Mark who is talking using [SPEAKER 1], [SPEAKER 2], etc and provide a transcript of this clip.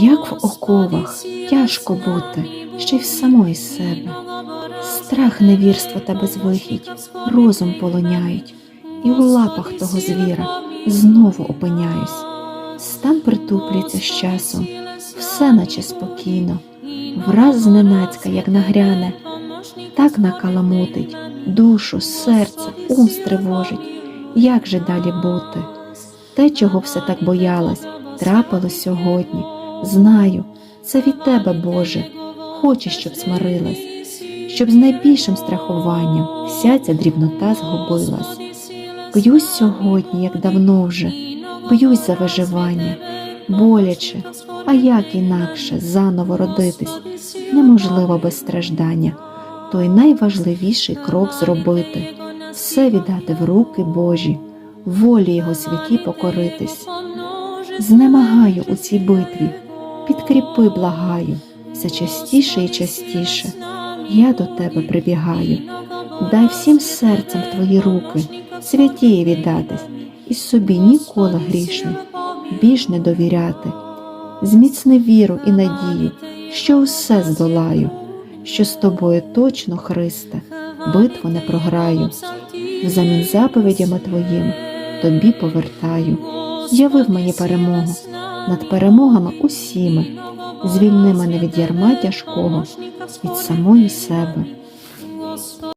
[SPEAKER 1] Як в оковах тяжко бути, ще й в самої себе. Страх, невірство та безвихідь, розум полоняють, і у лапах того звіра знову опиняюсь. Стан притуплюється з часом, все наче спокійно, враз зненацька, як нагряне, так накаламутить, душу, серце, ум стривожить, як же далі бути? Те, чого все так боялась, трапилось сьогодні. Знаю, це від тебе, Боже, хочеш, щоб смирилась, щоб з найбільшим страхуванням вся ця дрібнота згубилась. Б'юсь сьогодні, як давно вже, б'юсь за виживання, боляче, а як інакше заново родитись, неможливо без страждання, той найважливіший крок зробити, все віддати в руки Божі, волі Його святі покоритись. Знемагаю у цій битві, підкріпи, благаю, все частіше і частіше. Я до тебе прибігаю, дай всім серцем в твої руки, святіє віддатись, і собі ніколи грішних, більш не довіряти. Зміцни віру і надію, що усе здолаю, що з тобою точно, Христе, битву не програю. Взамін заповідями твоїми тобі повертаю. Явив мені перемогу над перемогами усіми, звільни мене від ярма тяжкого, від самої себе.